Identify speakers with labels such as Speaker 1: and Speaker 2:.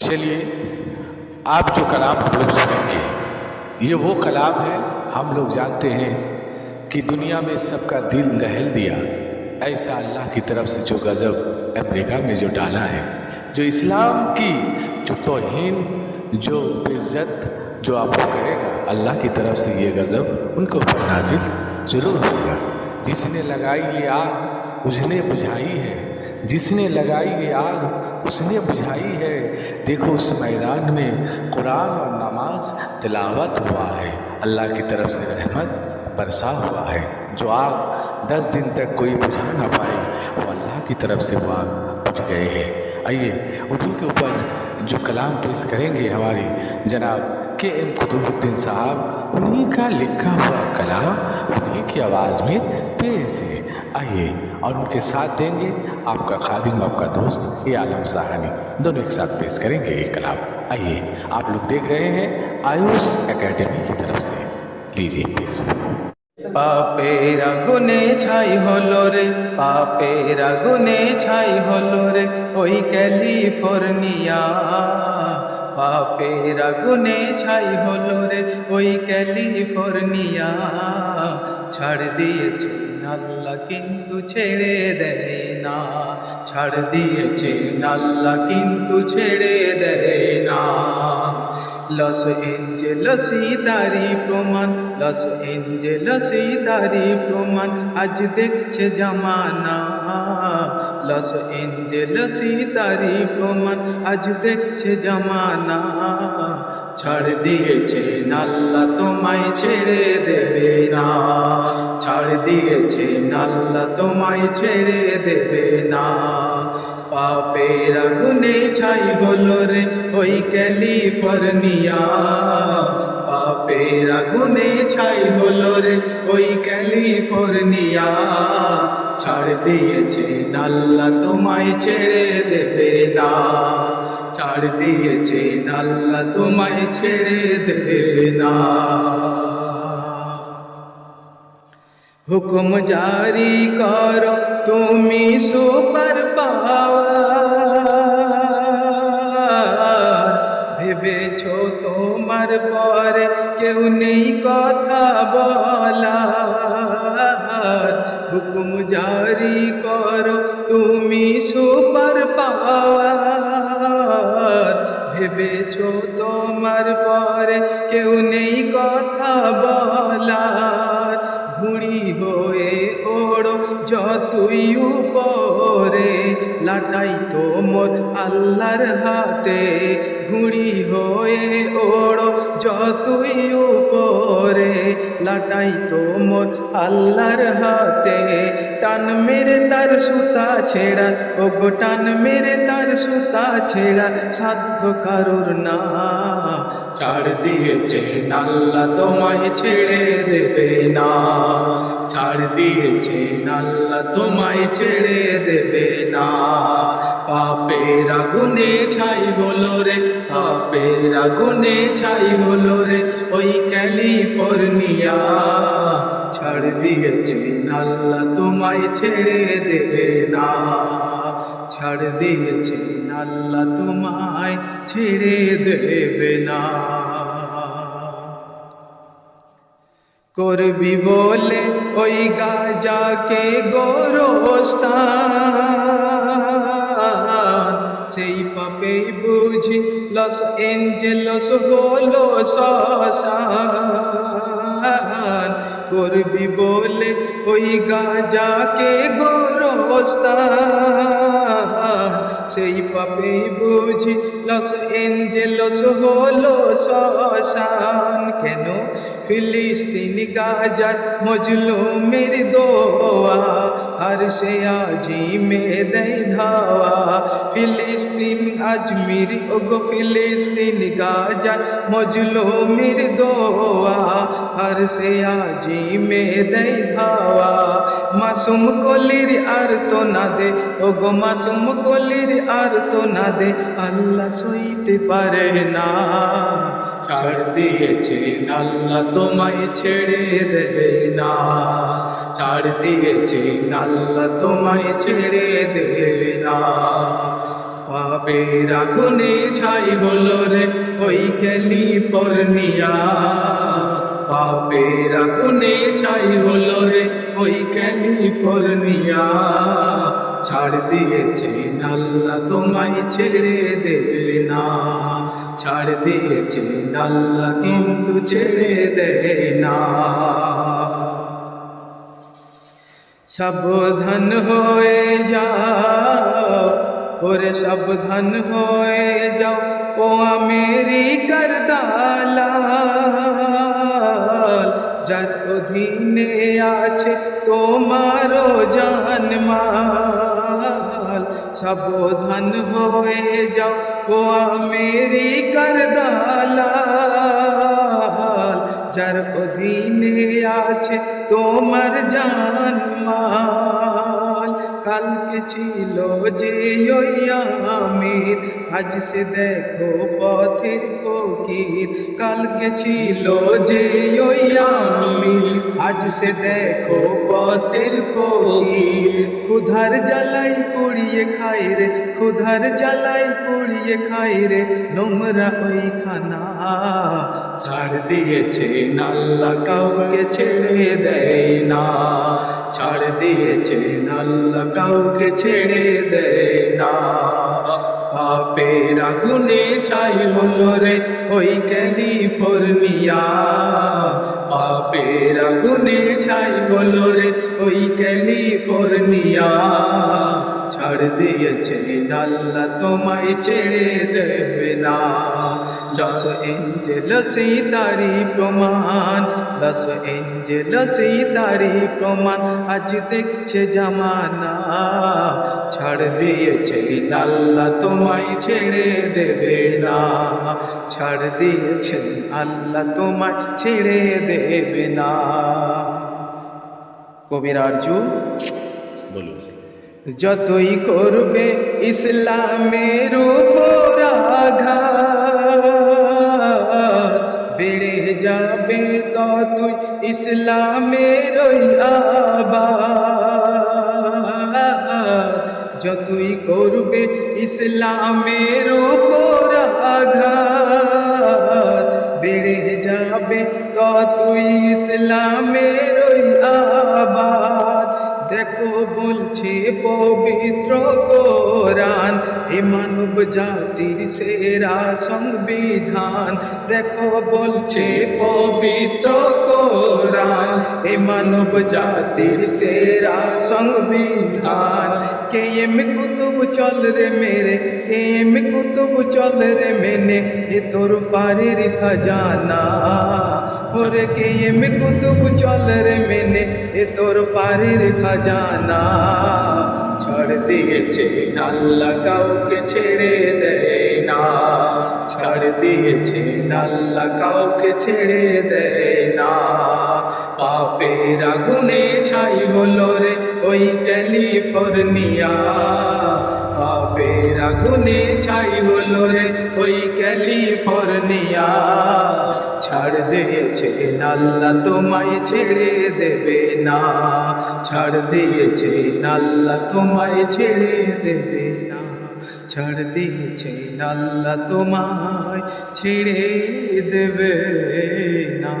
Speaker 1: چلیے، آپ جو کلام ہم لوگ سنیں گے، یہ وہ کلام ہے ہم لوگ جانتے ہیں کہ دنیا میں سب کا دل دہل دیا، ایسا اللہ کی طرف سے جو غضب امریکہ میں جو ڈالا ہے، جو اسلام کی جو توہین، جو عزت جو آپ کو کرے گا، اللہ کی طرف سے یہ غضب ان کو نازل ضرور ہوگا۔ جس نے لگائی یہ آگ، اس نے بجھائی ہے۔ جس نے لگائی یہ آگ، اس نے بجھائی ہے۔ دیکھو، اس میدان میں قرآن اور نماز تلاوت ہوا ہے۔ اللہ کی طرف سے رحمت برسا ہوا ہے۔ جو آگ دس دن تک کوئی بجھا نہ پائے وہ اللہ کی طرف سے وہ آگ بجھ گئے ہیں۔ آئیے، انہی کے اوپر جو کلام پیش کریں گے ہماری، جناب کہ ایم قطب الدین صاحب انہیں کا لکھا ہوا کلام انہیں کی آواز میں پیش ہے آئیے اور ان کے ساتھ دیں گے آپ کا خادم، آپ کا دوست، یہ عالم ساہانی دونوں ایک ساتھ پیش کریں گے یہ کلام۔ آئیے، آپ لوگ دیکھ رہے ہیں آیوس اکیڈمی کی طرف سے۔ لیجیے پیش۔
Speaker 2: পাপের আগুনে ছাই হলো রে, পাপের আগুনে ছাই হলো রে, ওই ক্যালিফোর্নিয়া। পাপের আগুনে ছাই হলো রে, ওই ক্যালিফোর্নিয়া। ছাড় দিয়েছে নাল্লা, কিন্তু ছেড়ে দেয় না। ছাড় দিয়েছে নাল্লা, কিন্তু ছেড়ে দেয় না। লস এঞ্জেলসই তারি প্রমাণ, লস এঞ্জেলসই তারি প্রমাণ, আজ দেখছে জামানা। লস এঞ্জেলসই তারি প্রমাণ, আজ দেখছে জামানা। ছাড় দিয়েছে নাল্লা, তোমায় ছেড়ে দেবে না। ছাড় দিয়েছে নাল্লা, তোমায় ছেড়ে দেবে না। পাপের আগুনে ছাই হলো রে ওই ক্যালিফোর্নিয়া। পাপের আগুনে ছাই হলো রে ওই ক্যালিফোর্নিয়া। ছাড় দিয়েছে নাল্লা তোমায় ছেড়ে দেবে না। ছাড় দিয়েছে নাল্লা তোমায় ছেড়ে দেবে না। হুকুম জারি করো, তুমি সুপার পাওয়ার। তোমার পরে কেউ নেই কথা বলার। হুকুম জারি করো তুমি সুপার পাওয়ার। ভেবেছ তোমার পরে কেউ নেই কথা বলার। ঘুড়ি হয়ে ওড়ো যতই উপরে, লাটাই তো মোর আল্লাহর হাতে। ঘুড়ি হয়ে ওড়ো যতই উপরে লাটাই তো মোর আল্লাহর হাতে। টান মেরে তার সুতা ছেড়া, ও গো, টান মেরে তার সুতা ছেড়া, সাধ্য কারুর না। ছাড় দিয়েছে নাল্লা, তোমায় ছেড়ে দেবে না। ছাড় দিয়েছে নাল্লা, তোমায় ছেড়ে দেবে না। পাপের আগুনে ছাই হলো রে, পাপের আগুনে ছাই হলো রে, ওই ক্যালিফোর্নিয়া ছাড় দিয়েছে নাল্লা, তোমায় ছেড়ে দেবে না। ছাড় দিয়েছে নাল্লা, তোমায় ছেড়ে দেবে না। করবি বলে ওই গাজাকে গোরস্তান পাপেই বুঝি লস এঞ্জেলস হলো শ্মশান করবি বলে ওই গাজাকে গোরস্তান। সেই পাপেই বুঝি লস এঞ্জেলস হলো শ্মশান কেন ফিলিস্তিন গাজার মজলুমের দোয়া? আর সে আজি মে দেয় ধাওয়া ফিলিস্তিন আজমির ওগো ফিলিস্তিন গাজার মজলুমের দোয়া আর সে আজি মে দেয় ধাওয়া মাসুম কলির আর তো না দে ওগো মাসুম কলির আর তো না দে আল্লাহ সইতে পারে না ছাড় দিয়েছে আল্লাহ তোমায় ছেড়ে দেবে না ছাড় দিয়েছে নাল্লা তোমায় ছেড়ে দেবে না। পাপের আগুনে ছাই হলো রে ওই ক্যালিফোর্নিয়া। পাপের আগুনে ছাই হলো রে ওই ক্যালিফোর্নিয়া। ছাড় দিয়েছে আল্লাহ তোমায় ছেড়ে দেবে না। ছাড় দিয়েছে আল্লাহ কিন্তু ছেড়ে দেয় না। সাবধান হয়ে যাও, ওরে সাবধান হয়ে যাও, ও আমেরিকার দালাল, যার অধীনে আছে তোমারও জানমাল, সাবধান হয়ে যাও, ও আমেরিকার দালাল, যার অধীনে আছে তোমার জানমাল কালকে ছিল যে ওই আমির? আজ সে দেখো পথের ফকির কালকে ছিল যে ওই আমির আজ সে দেখো পথের ফকির। ক্ষুধার জ্বালাই পুড়িয়ে খাই রে, ক্ষুধার জ্বালাই পুড়িয়ে খাই রে, নোংরা ওই খানা ছাড় দিয়েছে নাল্লা, কাউকে ছেড়ে দেয় না। ছাড় দিয়েছে নাল্লা, কাউকে ছেড়ে দেয় না। পাপের আগুনে ছাই হলো রে ওই ক্যালিফোর্নিয়া। পাপের আগুনে ছাই হলো রে ওই ক্যালিফোর্নিয়া। ছাড় দিয়েছে আল্লাহ তোমায় ছেড়ে দেবে না। যশ এঞ্জেল সেই তারি প্রমাণ দশ এঞ্জেল সেই তারি প্রমাণ, আজ দেখছে জামানা। ছাড় দিয়েছে আল্লাহ তোমায় ছেড়ে দেবে না। ছাড় দিয়েছেন আল্লাহ তোমায় ছেড়ে দেবে না। কবির আরজু?
Speaker 1: বলুন।
Speaker 2: যতই করবে ইসলামের উপর বেড়ে যাবে ততই ইসলামের আবাদ। যতই করবে ইসলামের উপর বেড়ে যাবে ততই ইসলামের আবাদ। বলছে, পবিত্র কোরআন এ মানব জাতির সেরা সংবিধান। দেখো, বলছে, পবিত্র কোরআন এ মানব জাতির সেরা সংবিধান। কে এম কুতুব, চল রে মেরে। কে এম কুতুব, চল রে মেনে। এ তোর পারির খাজানা। ওরে কে এম কুতুব চল রে মেনে এ তোর পারির খাজানা ছাড় দিয়েছে আল্লাহ কাউকে ছেড়ে দেয় না ছাড় দিয়েছে আল্লাহ কাউকে ছেড়ে দেয় না পাপের আগুনে ছাই হলো রে ওই ক্যালিফোর্নিয়া পাপের আগুনে ছাই হলো রে ওই ক্যালিফোর্নিয়া ছাড় দিয়েছে আল্লাহ তোমায় ছেড়ে দেবে না। ছাড় দিয়েছে আল্লাহ তোমায় ছেড়ে দেবে না। ছাড় দিয়েছে আল্লাহ তোমায় ছেড়ে দেবে না।